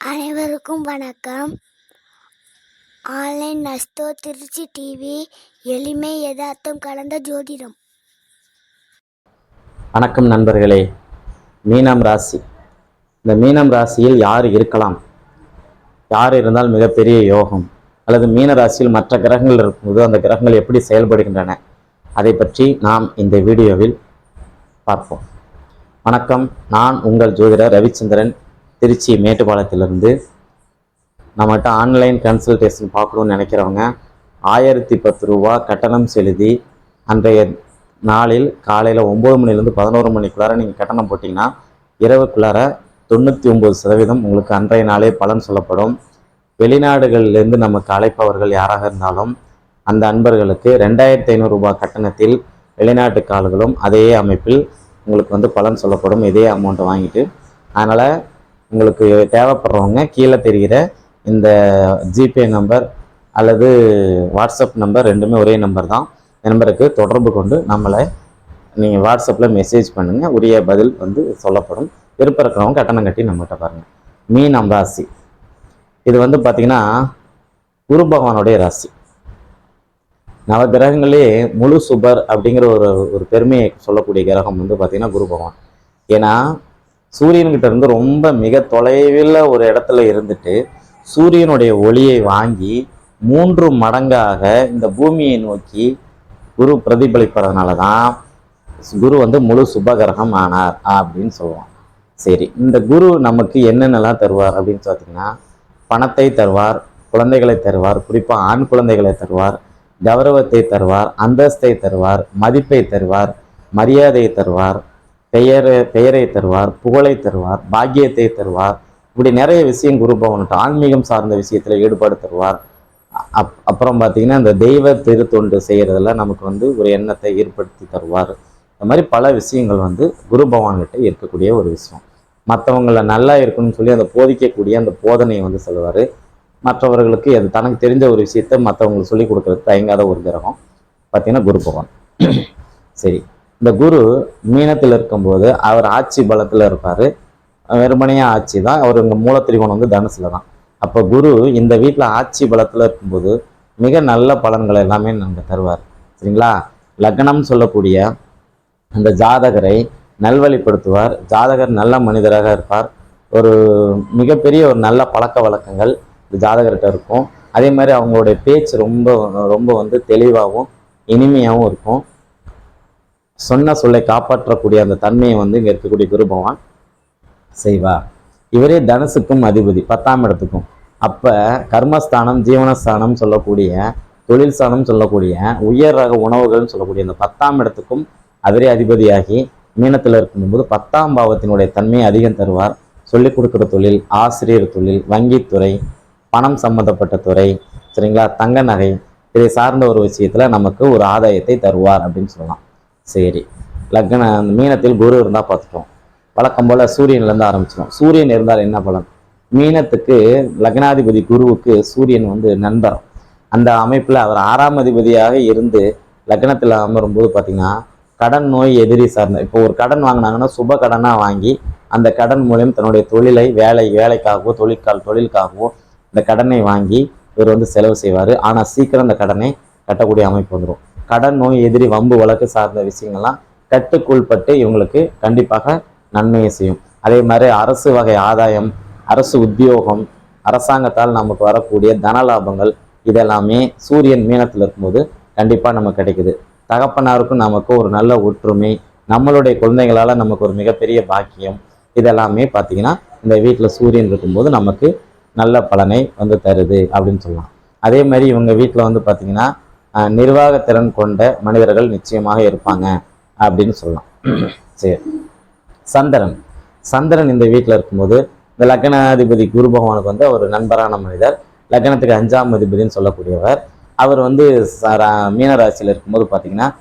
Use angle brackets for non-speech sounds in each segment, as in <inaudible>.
அனைவருக்கும் வணக்கம். Online நஸ்தோ Trichy TV எளிமை யதார்த்தம் கலந்த ஜோதிடம். வணக்கம் நண்பர்களே. மீனம் ராசி. இந்த மீனம் ராசியில் யார் இருக்கலாம்? யார் இருந்தால் மிகப்பெரிய யோகம். அல்லது மீன ராசியில் மற்ற கிரகங்கள் இருக்கும்போது அந்த கிரகங்கள் எப்படி செயல்படுகின்றன? அதை பற்றி நாம் இந்த வீடியோவில் பார்ப்போம். வணக்கம். நான் உங்கள் ஜோதிடர் ரவிச்சந்திரன். திருச்சி மேட்டுப்பாளையத்திலிருந்து நம்மகிட்ட ஆன்லைன் கன்சல்டேஷன் பார்க்கணும்னு நினைக்கிறவங்க ஆயிரத்தி பத்து ரூபா கட்டணம் செலுத்தி அன்றைய நாளில் காலையில் ஒம்பது மணிலேருந்து பதினோரு மணிக்குள்ளார நீங்கள் கட்டணம் போட்டிங்கன்னா இரவுக்குள்ளார தொண்ணூற்றி ஒம்பது சதவீதம் உங்களுக்கு அன்றைய நாளே பலன் சொல்லப்படும். வெளிநாடுகளிலிருந்து நமக்கு அழைப்பவர்கள் யாராக இருந்தாலும் அந்த அன்பர்களுக்கு ரெண்டாயிரத்தி ஐநூறு ரூபாய் கட்டணத்தில் வெளிநாட்டு கால்களும் அதே அமைப்பில் உங்களுக்கு வந்து பலன் சொல்லப்படும். இதே அமௌண்ட்டை வாங்கிட்டு அதனால் உங்களுக்கு தேவைப்படுறவங்க கீழே தெரிகிற இந்த ஜிபே நம்பர் அல்லது வாட்ஸ்அப் நம்பர் ரெண்டுமே ஒரே நம்பர் தான். இந்த நம்பருக்கு தொடர்பு கொண்டு நம்மளை நீங்கள் வாட்ஸ்அப்பில் மெசேஜ் பண்ணுங்கள் உரிய பதில் வந்து சொல்லப்படும். விருப்பம் இருக்கிறவங்க கட்டணம் கட்டி நம்மகிட்ட பாருங்கள் மீனம் ராசி. இது வந்து பார்த்திங்கன்னா குரு பகவானுடைய ராசி. நவகிரகங்களே முழு சுபர் அப்படிங்கிற ஒரு ஒரு பெருமையை சொல்லக்கூடிய கிரகம் வந்து பார்த்திங்கன்னா குரு பகவான். ஏன்னா சூரியன்கிட்ட இருந்து ரொம்ப மிக தொலைவில் ஒரு இடத்துல இருந்துட்டு சூரியனுடைய ஒளியை வாங்கி மூன்று மடங்காக இந்த பூமியை நோக்கி குரு பிரதிபலிப்பதனால தான் குரு வந்து முழு சுபகிரகம் ஆனார் அப்படின்னு சொல்லுவோம் சரி இந்த குரு நமக்கு என்னென்னலாம் தருவார் அப்படின்னு பார்த்தீங்கன்னா பணத்தை தருவார் குழந்தைகளை தருவார் குறிப்பாக ஆண் குழந்தைகளை தருவார் கௌரவத்தை தருவார் அந்தஸ்தை தருவார் மதிப்பை தருவார் மரியாதையை தருவார் பெயர் பெயரை தருவார் புகழை தருவார் பாக்கியத்தை தருவார். இப்படி நிறைய விஷயம் குரு பவன்ட்டு ஆன்மீகம் சார்ந்த விஷயத்தில் ஈடுபாடு தருவார். அப் அப்புறம் பார்த்தீங்கன்னா இந்த தெய்வ திருத்தொண்டு செய்கிறதுல நமக்கு வந்து ஒரு எண்ணத்தை ஏற்படுத்தி தருவார். இந்த மாதிரி பல விஷயங்கள் வந்து குரு பகவான்கிட்ட இருக்கக்கூடிய ஒரு விஷயம். மற்றவங்கள நல்லா இருக்கணும்னு சொல்லி அந்த போதிக்கக்கூடிய அந்த போதனையை வந்து சொல்லுவார். மற்றவர்களுக்கு அது தனக்கு தெரிஞ்ச ஒரு விஷயத்த மற்றவங்களுக்கு சொல்லிக் கொடுக்குறது தயங்காத ஒரு கிரகம். பார்த்தீங்கன்னா குரு பகவான். <clears throat> சரி. இந்த குரு மீனத்தில் இருக்கும்போது அவர் ஆட்சி பலத்தில் இருப்பார். வெறுமனையாக ஆட்சி தான். அவர் இங்கே மூலத்திரிகோணம் வந்து தனுசில் தான். அப்போ குரு இந்த வீட்டில் ஆட்சி பலத்தில் இருக்கும்போது மிக நல்ல பலன்கள் எல்லாமே நமக்கு தருவார். சரிங்களா? லக்னம் சொல்லக்கூடிய அந்த ஜாதகரை நல்வழிப்படுத்துவார். ஜாதகர் நல்ல மனிதராக இருப்பார். ஒரு மிகப்பெரிய ஒரு நல்ல பழக்க வழக்கங்கள் இந்த ஜாதகர்கிட்ட இருக்கும். அதே மாதிரி அவங்களுடைய பேச்சு ரொம்ப ரொம்ப வந்து தெளிவாகவும் இனிமையாகவும் இருக்கும். சொன்ன சொல்லை காப்பாற்றக்கூடிய அந்த தன்மையை வந்து இங்கே இருக்கக்கூடிய குரு பகவான் செய்வார். இவரே தனுசுக்கும் அதிபதி பத்தாம் இடத்துக்கும். அப்போ கர்மஸ்தானம் ஜீவனஸ்தானம் சொல்லக்கூடிய தொழில் ஸ்தானம் சொல்லக்கூடிய உயர் ரக உணவுகள்னு சொல்லக்கூடிய அந்த பத்தாம் இடத்துக்கும் அவரே அதிபதியாகி மீனத்தில் இருக்கும்போது பத்தாம் பாவத்தினுடைய தன்மையை அதிகம் தருவார். சொல்லிக் கொடுக்குற தொழில் ஆசிரியர் தொழில் வங்கித்துறை பணம் சம்பந்தப்பட்ட துறை சரிங்களா? தங்க நகை இதை சார்ந்த ஒரு விஷயத்தில் நமக்கு ஒரு ஆதாயத்தை தருவார் அப்படின்னு சொல்லலாம். சரி. லக்ன மீனத்தில் குரு இருந்தால் பார்த்துட்டோம் வழக்கம் போல் சூரியன்லேருந்து ஆரம்பிச்சிடும் சூரியன் இருந்தால் என்ன பலன்? மீனத்துக்கு லக்னாதிபதி குருவுக்கு சூரியன் வந்து நண்பர். அந்த அமைப்பில் அவர் ஆறாம் அதிபதியாக இருந்து லக்னத்தில் அமரும்போது பார்த்தீங்கன்னா கடன் நோய் எதிரி சார்ந்த இப்போ ஒரு கடன் வாங்கினாங்கன்னா சுப கடனாக வாங்கி அந்த கடன் மூலியம் தன்னுடைய தொழிலை வேலை வேலைக்காகவோ தொழிற்கால் தொழிலுக்காகவோ இந்த கடனை வாங்கி இவர் வந்து செலவு செய்வார். ஆனால் சீக்கிரம் அந்த கடனை கட்டக்கூடிய அமைப்பு வந்துடும் கடன் நோய் எதிரி வம்பு வழக்கு சார்ந்த விஷயங்கள்லாம் கட்டுக்குள்பட்டு இவங்களுக்கு கண்டிப்பாக நன்மையை செய்யும். அதே மாதிரி அரசு வகை ஆதாயம் அரசு உத்தியோகம் அரசாங்கத்தால் நமக்கு வரக்கூடிய தன லாபங்கள் இதெல்லாமே சூரியன் மீனத்தில் இருக்கும்போது கண்டிப்பாக நமக்கு கிடைக்குது. தகப்பனாருக்கும் நமக்கு ஒரு நல்ல ஒற்றுமை நம்மளுடைய குழந்தைங்களால் நமக்கு ஒரு மிகப்பெரிய பாக்கியம் இதெல்லாமே பார்த்திங்கன்னா இந்த வீட்டில் சூரியன் இருக்கும்போது நமக்கு நல்ல பலனை வந்து தருது அப்படின்னு சொல்லலாம். அதே மாதிரி இவங்க வீட்டில் வந்து பார்த்தீங்கன்னா நிர்வாகத்திறன் கொண்ட மனிதர்கள் நிச்சயமாக இருப்பாங்க அப்படின்னு சொல்லலாம். சரி. சந்திரன். சந்திரன் இந்த வீட்டில் இருக்கும்போது இந்த லக்னாதிபதி குரு பகவானுக்கு வந்து அவர் நண்பரான மனிதர். லக்னத்துக்கு அஞ்சாம் அதிபதினு சொல்லக்கூடியவர். அவர் வந்து ச- மீனராசியில் இருக்கும்போது பார்த்தீங்கன்னா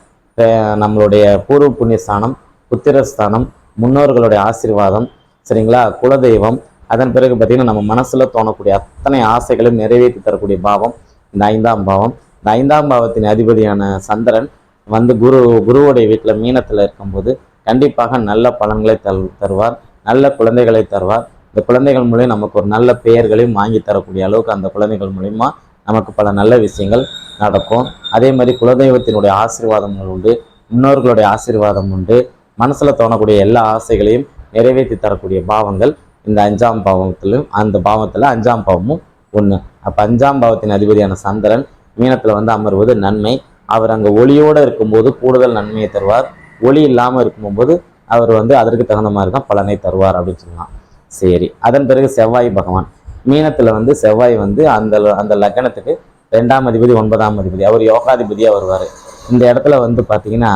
நம்மளுடைய பூர்வ புண்ணியஸ்தானம் புத்திரஸ்தானம் முன்னோர்களுடைய ஆசீர்வாதம் சரிங்களா? குலதெய்வம். அதன் பிறகு பார்த்தீங்கன்னா நம்ம மனசில் தோணக்கூடிய அத்தனை ஆசைகளையும் நிறைவேற்றி தரக்கூடிய பாவம் இந்த ஐந்தாம் பாவம். இந்த ஐந்தாம் பாவத்தின் அதிபதியான சந்திரன் வந்து குரு குருவுடைய வீட்டில் மீனத்தில் இருக்கும்போது கண்டிப்பாக நல்ல பலன்களை தரு தருவார். நல்ல குழந்தைகளை தருவார். இந்த குழந்தைகள் மூலியம் நமக்கு ஒரு நல்ல பெயர்களையும் வாங்கி தரக்கூடிய அளவுக்கு அந்த குழந்தைகள் மூலிமா நமக்கு பல நல்ல விஷயங்கள் நடக்கும். அதே மாதிரி குலதெய்வத்தினுடைய ஆசீர்வாதங்கள் உண்டு முன்னோர்களுடைய ஆசீர்வாதம் உண்டு. மனசில் தோணக்கூடிய எல்லா ஆசைகளையும் நிறைவேற்றி தரக்கூடிய பாவங்கள் இந்த அஞ்சாம் பாவத்திலும் அந்த பாவத்தில் அஞ்சாம் பாவமும் ஒன்று அப்போ அஞ்சாம் பாவத்தின் அதிபதியான சந்திரன் மீனத்தில் வந்து அமர்வது நன்மை. அவர் அங்கே ஒளியோடு இருக்கும்போது கூடுதல் நன்மையை தருவார். ஒளி இல்லாமல் இருக்கும்போது அவர் வந்து அதற்கு தகுந்த மாதிரி தான் பலனை தருவார் அப்படின்னு சொல்லலாம். சரி அதன் பிறகு செவ்வாய் பகவான். மீனத்தில் வந்து செவ்வாய் வந்து அந்த அந்த லக்கணத்துக்கு ரெண்டாம் அதிபதி ஒன்பதாம் அதிபதி அவர் யோகாதிபதியாக வருவார். இந்த இடத்துல வந்து பார்த்தீங்கன்னா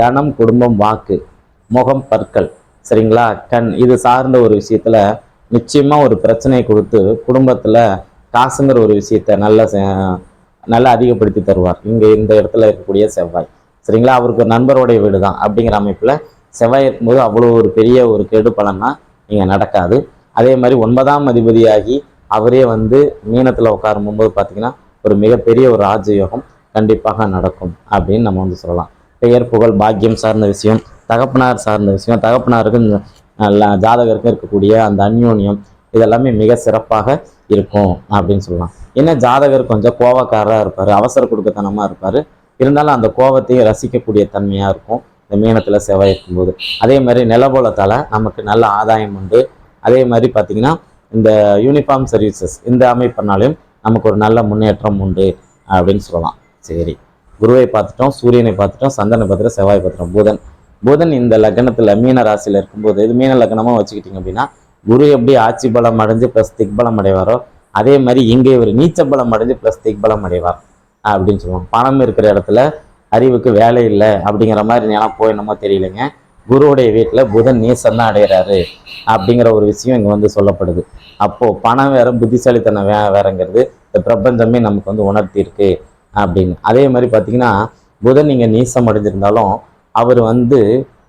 தனம் குடும்பம் வாக்கு முகம் பற்கள். சரிங்களா? கண் இது சார்ந்த ஒரு விஷயத்தில் நிச்சயமாக ஒரு பிரச்சனையை கொடுத்து குடும்பத்தில் காசுங்கிற ஒரு விஷயத்த நல்ல நல்லா அதிகப்படுத்தி தருவார். இங்கே இந்த இடத்துல இருக்கக்கூடிய செவ்வாய். சரிங்களா? அவருக்கு ஒரு நண்பருடைய வீடு தான் அப்படிங்கிற அமைப்பில் செவ்வாய் இருக்கும்போது அவ்வளோ ஒரு பெரிய ஒரு கெடு பலன்னா இங்கே நடக்காது. அதே மாதிரி ஒன்பதாம் அதிபதியாகி அவரே வந்து மீனத்தில் உட்காரும் போது பார்த்தீங்கன்னா ஒரு மிகப்பெரிய ஒரு ராஜயோகம் கண்டிப்பாக நடக்கும் அப்படின்னு நம்ம வந்து சொல்லலாம். பெயர் புகழ் பாக்கியம் சார்ந்த விஷயம் தகப்பனார் சார்ந்த விஷயம் தகப்பனாருக்கும் ஜாதகருக்கும் இருக்கக்கூடிய அந்த அந்யோன்யம் இதெல்லாமே மிக சிறப்பாக இருக்கும் அப்படின்னு சொல்லலாம். ஏன்னா ஜாதகர் கொஞ்சம் கோவக்காரராக இருப்பார் அவசர கொடுக்கத்தனமாக இருப்பார். இருந்தாலும் அந்த கோவத்தையும் ரசிக்கக்கூடிய தன்மையாக இருக்கும். இந்த மீனத்தில் செவ்வாய் இருக்கும்போது. அதே மாதிரி நிலபோலத்தால் நமக்கு நல்ல ஆதாயம் உண்டு. அதே மாதிரி பார்த்தீங்கன்னா இந்த யூனிஃபார்ம் சர்வீசஸ் இந்த அமைப்பினாலையும் நமக்கு ஒரு நல்ல முன்னேற்றம் உண்டு அப்படின்னு சொல்லலாம். சரி. குருவை பார்த்துட்டோம் சூரியனை பார்த்துட்டோம் சந்தன பார்த்துட்டோம் செவ்வாய் பார்த்துட்டோம். புதன். புதன் இந்த லக்னத்தில் மீன ராசியில் இருக்கும்போது இது மீன லக்னமாக வச்சுக்கிட்டிங்க அப்படின்னா குரு எப்படி ஆட்சி பலம் அடைஞ்சு ப்ளஸ் திக்பலம் அடைவாரோ அதே மாதிரி இங்கே இவர் நீச்ச பலம் அடைஞ்சு ப்ளஸ் திக்பலம் அடைவார் அப்படின்னு சொல்லுவாங்க. பணம் இருக்கிற இடத்துல அறிவுக்கு வேலை இல்லை அப்படிங்கிற மாதிரி நேரம் போய் என்னமோ தெரியலைங்க. குருவுடைய வீட்டில் புதன் நீசம் தான் அடைகிறாரு அப்படிங்கிற ஒரு விஷயம் இங்கே வந்து சொல்லப்படுது. அப்போது பணம் வேற புத்திசாலித்தனம் வே வேறங்கிறது இந்த பிரபஞ்சமே நமக்கு வந்து உணர்த்தியிருக்கு அப்படின்னு. அதே மாதிரி பார்த்தீங்கன்னா புதன் இங்கே நீசம் அடைஞ்சிருந்தாலும் அவர் வந்து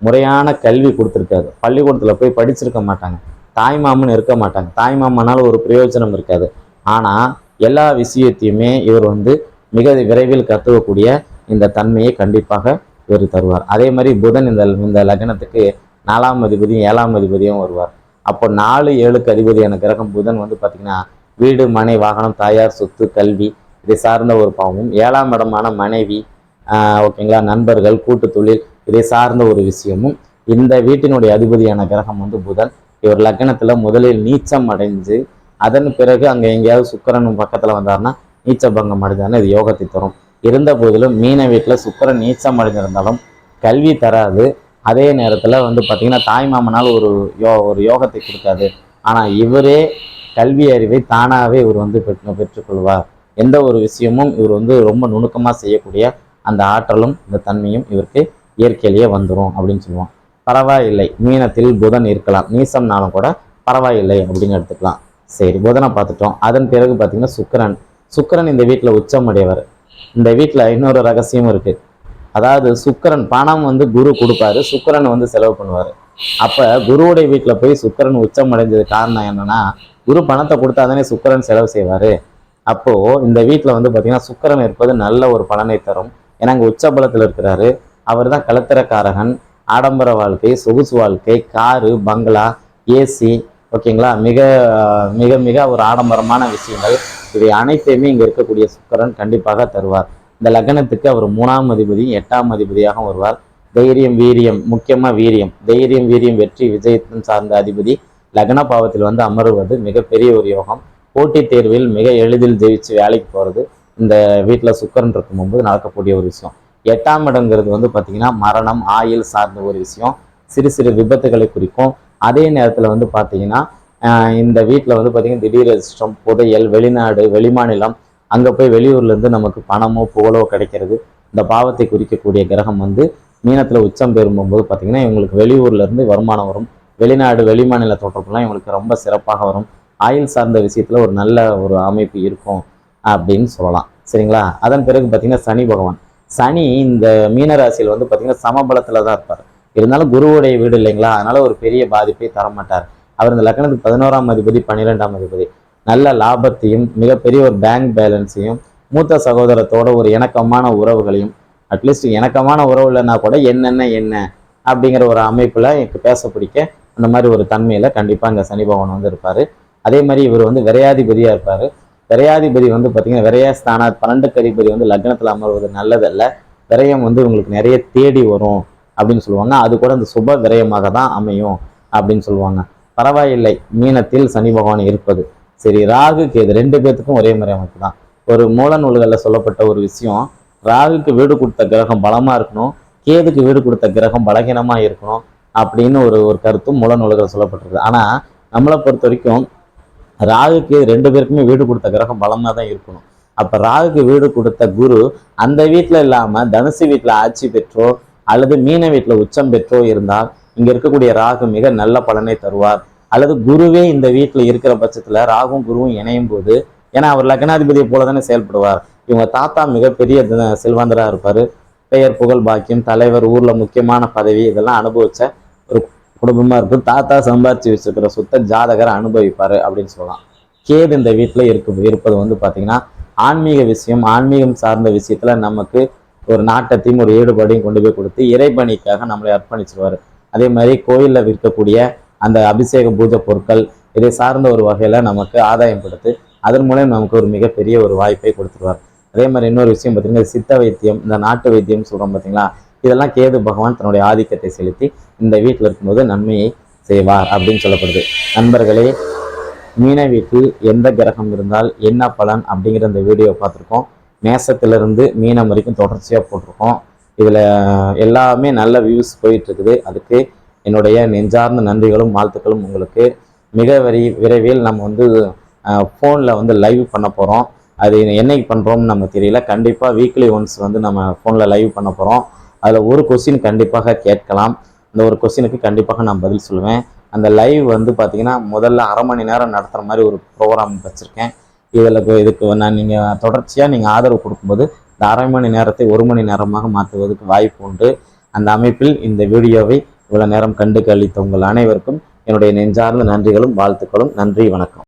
முறையான கல்வி கொடுத்துருக்காரு. பள்ளிக்கூடத்தில் போய் படிச்சிருக்க மாட்டாங்க. தாய்மாமன் இருக்க மாட்டாங்க. தாய்மாமனால ஒரு பிரயோஜனம் இருக்காது. ஆனால் எல்லா விஷயத்தையுமே இவர் வந்து மிக விரைவில் கற்றுக்கக்கூடிய இந்த தன்மையை கண்டிப்பாக இவர் தருவார். அதே மாதிரி புதன் இந்த இந்த லக்னத்துக்கு நாலாம் அதிபதியும் ஏழாம் அதிபதியும் வருவார். அப்போ நாலு ஏழுக்கு அதிபதியான கிரகம் புதன் வந்து பார்த்திங்கன்னா வீடு மனை வாகனம் தாயார் சொத்து கல்வி இதை சார்ந்த ஒரு பாவமும் ஏழாம் இடமான மனைவி ஓகேங்களா நண்பர்கள் கூட்டு தொழில் இதை சார்ந்த ஒரு விஷயமும் இந்த வீட்டினுடைய அதிபதியான கிரகம் வந்து புதன். இவர் லக்னத்துல முதலில் நீச்சம் அடைஞ்சு அதன் பிறகு அங்க எங்கேயாவது சுக்கரன் பக்கத்துல வந்தாருன்னா நீச்ச பங்கம் அடைஞ்சாருன்னா இது யோகத்தை தரும். இருந்த போதிலும் மீன வீட்டில் சுக்கரன் நீச்சம் அடைஞ்சிருந்தாலும் கல்வி தராது. அதே நேரத்தில் வந்து பார்த்திங்கன்னா தாய் மாமனால் ஒரு யோ ஒரு யோகத்தை கொடுக்காது. ஆனால் இவரே கல்வி அறிவை தானாகவே இவர் வந்து பெற்று பெற்றுக்கொள்வார். எந்த ஒரு விஷயமும் இவர் வந்து ரொம்ப நுணுக்கமாக செய்யக்கூடிய அந்த ஆற்றலும் இந்த தன்மையும் இவருக்கு இயற்கையிலேயே வந்துடும் அப்படின்னு சொல்லுவான். பரவாயில்லை. மீனத்தில் புதன் இருக்கலாம். நீசம்னாலும் கூட பரவாயில்லை அப்படின்னு எடுத்துக்கலாம். சரி புதனை பார்த்துட்டோம். அதன் பிறகு பார்த்தீங்கன்னா சுக்கிரன். சுக்கிரன் இந்த வீட்டில் உச்சம் அடையவர் இந்த வீட்டில் இன்னொரு ரகசியம் இருக்குது அதாவது சுக்கரன் பணம் வந்து குரு கொடுப்பாரு. சுக்கரன் வந்து செலவு பண்ணுவார். அப்போ குருவுடைய வீட்டில் போய் சுக்கிரன் உச்சம் அடைஞ்சது காரணம் என்னன்னா குரு பணத்தை கொடுத்தா தானே சுக்கிரன் செலவு செய்வார். அப்போது இந்த வீட்டில் வந்து பார்த்தீங்கன்னா சுக்கரன் இருப்பது நல்ல ஒரு பலனை தரும். ஏன்னா அங்கே உச்ச பலத்தில் இருக்கிறாரு. அவர் தான் கலத்திரக்காரகன். ஆடம்பர வாழ்க்கை சொகுசு வாழ்க்கை காரு பங்களா ஏசி ஓகேங்களா? மிக மிக மிக ஒரு ஆடம்பரமான விஷயங்கள். இவை அனைத்தையுமே இங்கே இருக்கக்கூடிய சுக்கரன் கண்டிப்பாக தருவார். இந்த லக்னத்துக்கு அவர் மூணாம் அதிபதி எட்டாம் அதிபதியாக வருவார். தைரியம் வீரியம் முக்கியமாக வீரியம். தைரியம் வீரியம் வெற்றி விஜயத்தின் சார்ந்த அதிபதி லக்ன பாவத்தில் வந்து அமருவது மிகப்பெரிய ஒரு யோகம். போட்டித் தேர்வில் மிக எளிதில் ஜெயிச்சு வேலைக்கு போகிறது இந்த வீட்டில் சுக்கரன் இருக்கும்போது நடக்கக்கூடிய ஒரு விஷயம். எட்டாம் இடங்கிறது வந்து பார்த்தீங்கன்னா மரணம் ஆயில் சார்ந்த ஒரு விஷயம். சிறு சிறு விபத்துகளை குறிக்கும். அதே நேரத்தில் வந்து பார்த்தீங்கன்னா இந்த வீட்டில் வந்து பார்த்தீங்கன்னா திடீர் அதிர்ஷ்டம் புதையல் வெளிநாடு வெளிமாநிலம் அங்கே போய் வெளியூர்லேருந்து நமக்கு பணமோ புகழோ கிடைக்கிறது. இந்த பாவத்தை குறிக்கக்கூடிய கிரகம் வந்து மீனத்தில் உச்சம் பெறும்போது பார்த்தீங்கன்னா இவங்களுக்கு வெளியூர்லேருந்து வருமானம் வரும். வெளிநாடு வெளிமாநில தொடர்புலாம் இவங்களுக்கு ரொம்ப சிறப்பாக வரும். ஆயுள் சார்ந்த விஷயத்தில் ஒரு நல்ல ஒரு அமைப்பு இருக்கும் அப்படின்னு சொல்லலாம். சரிங்களா? அதன் பிறகு பார்த்தீங்கன்னா சனி பகவான். சனி இந்த மீனராசியில் வந்து பார்த்தீங்கன்னா சமபலத்தில் தான் இருப்பார். இருந்தாலும் குருவுடைய வீடு இல்லைங்களா? அதனால ஒரு பெரிய பாதிப்பை தரமாட்டார். அவர் இந்த லக்னத்துக்கு பதினோராம் அதிபதி பன்னிரெண்டாம் அதிபதி. நல்ல லாபத்தையும் மிகப்பெரிய ஒரு பேங்க் பேலன்ஸையும் மூத்த சகோதரத்தோட ஒரு இணக்கமான உறவுகளையும் அட்லீஸ்ட் இணக்கமான உறவு இல்லைன்னா கூட என்னென்ன என்ன அப்படிங்கிற ஒரு அமைப்பில் எனக்கு பேச பிடிக்க அந்த மாதிரி ஒரு தன்மையில் கண்டிப்பாக இங்கே சனி பகவான் வந்து இருப்பார். அதே மாதிரி இவர் வந்து விரையாதிபதியாக இருப்பார். விரையாதிபதி வந்து பார்த்தீங்கன்னா விரைய ஸ்தான பன்னெண்டுக்கு அதிபதி வந்து லக்னத்தில் அமர்வது நல்லதல்ல. விரயம் வந்து உங்களுக்கு நிறைய தேடி வரும் அப்படின்னு சொல்லுவாங்க. அது கூட இந்த சுப விரயமாக தான் அமையும் அப்படின்னு சொல்லுவாங்க. பரவாயில்லை மீனத்தில் சனி பகவான் இருப்பது. சரி ராகு கேது ரெண்டு பேர்த்துக்கும் ஒரே மாதிரி அமைப்பு தான். ஒரு மூல நூல்களில் சொல்லப்பட்ட ஒரு விஷயம் ராகுக்கு வீடு கொடுத்த கிரகம் பலமாக இருக்கணும் கேதுக்கு வீடு கொடுத்த கிரகம் பலகீனமாக இருக்கணும் அப்படின்னு ஒரு ஒரு கருத்தும் மூல நூல்கள் சொல்லப்பட்டிருக்கு ஆனால் நம்மளை பொறுத்த வரைக்கும் ராகுக்கு ரெண்டு பேருக்குமே வீடு கொடுத்த கிரகம் பலமாக தான் இருக்கணும். அப்போ ராகுக்கு வீடு கொடுத்த குரு அந்த வீட்டில் இல்லாமல் தனுசு வீட்டில் ஆட்சி பெற்றோ அல்லது மீன வீட்டில் உச்சம் பெற்றோ இருந்தால் இங்கே இருக்கக்கூடிய ராகு மிக நல்ல பலனை தருவார். அல்லது குருவே இந்த வீட்டில் இருக்கிற பட்சத்தில் ராகும் குருவும் இணையும் போது ஏன்னா அவர் லக்னாதிபதியை போல தானே செயல்படுவார். இவங்க தாத்தா மிகப்பெரிய த- இருப்பார். பெயர் புகழ் பாக்கியம் தலைவர் ஊரில் முக்கியமான பதவி இதெல்லாம் அனுபவிச்ச ஒரு குடும்பமா இருக்கும் தாத்தா சம்பாரிச்சு வச்சிருக்கிற சொத்தை ஜாதகர் அனுபவிப்பாரு அப்படின்னு சொல்லலாம். கேது இந்த வீட்டில் இருக்கு இருப்பது வந்து பார்த்தீங்கன்னா ஆன்மீக விஷயம் ஆன்மீகம் சார்ந்த விஷயத்துல நமக்கு ஒரு நாட்டத்தையும் ஒரு ஈடுபாடையும் கொண்டு போய் கொடுத்து இறைப்பணிக்காக நம்மளை அர்ப்பணிச்சிருவாரு. அதே மாதிரி கோயிலில் விற்கக்கூடிய அந்த அபிஷேக பூஜை பொருட்கள் இதை சார்ந்த ஒரு வகையில நமக்கு ஆதாயம் கொடுத்து அதன் மூலம் நமக்கு ஒரு மிகப்பெரிய ஒரு வாய்ப்பை கொடுத்துருவார். அதே மாதிரி இன்னொரு விஷயம் பார்த்தீங்கன்னா சித்த வைத்தியம் இந்த நாட்டு வைத்தியம் சொல்கிறோம் பார்த்தீங்களா இதெல்லாம் கேது பகவான் தன்னுடைய ஆதிக்கத்தை செலுத்தி இந்த வீட்டில் இருக்கும்போது நன்மையை செய்வார் அப்படின்னு சொல்லப்படுது. நண்பர்களே மீன வீட்டில் எந்த கிரகம் இருந்தால் என்ன பலன் அப்படிங்கிற இந்த வீடியோ பார்த்துருக்கோம். மேசத்திலிருந்து மீனம் வரைக்கும் தொடர்ச்சியாக போட்டிருக்கோம். இதில் எல்லாமே நல்ல வியூஸ் போயிட்டு இருக்குது அதுக்கு என்னுடைய நெஞ்சார்ந்த நன்றிகளும் வாழ்த்துக்களும் உங்களுக்கு. மிக விரை விரைவில் நம்ம வந்து ஃபோனில் வந்து லைவ் பண்ண போகிறோம் அது என்னைக்கு பண்ணுறோம்னு நமக்கு தெரியல. கண்டிப்பாக வீக்லி ஒன்ஸ் வந்து நம்ம ஃபோனில் லைவ் பண்ண போகிறோம் அதில் ஒரு கொஸ்டின் கண்டிப்பாக கேட்கலாம். இந்த ஒரு கொஸ்டினுக்கு கண்டிப்பாக நான் பதில் சொல்லுவேன். அந்த லைவ் வந்து பார்த்தீங்கன்னா முதல்ல அரை மணி நேரம் நடத்துகிற மாதிரி ஒரு ப்ரோக்ராம் வச்சுருக்கேன். இதில் இதுக்கு நான் நீங்கள் தொடர்ச்சியாக நீங்கள் ஆதரவு கொடுக்கும்போது இந்த அரை மணி நேரத்தை ஒரு மணி நேரமாக மாற்றுவதற்கு வாய்ப்பு உண்டு. அந்த அமைப்பில் இந்த வீடியோவை இவ்வளோ நேரம் கண்டு கழித்த உங்கள் அனைவருக்கும் என்னுடைய நெஞ்சார்ந்த நன்றிகளும் வாழ்த்துக்களும். நன்றி வணக்கம்.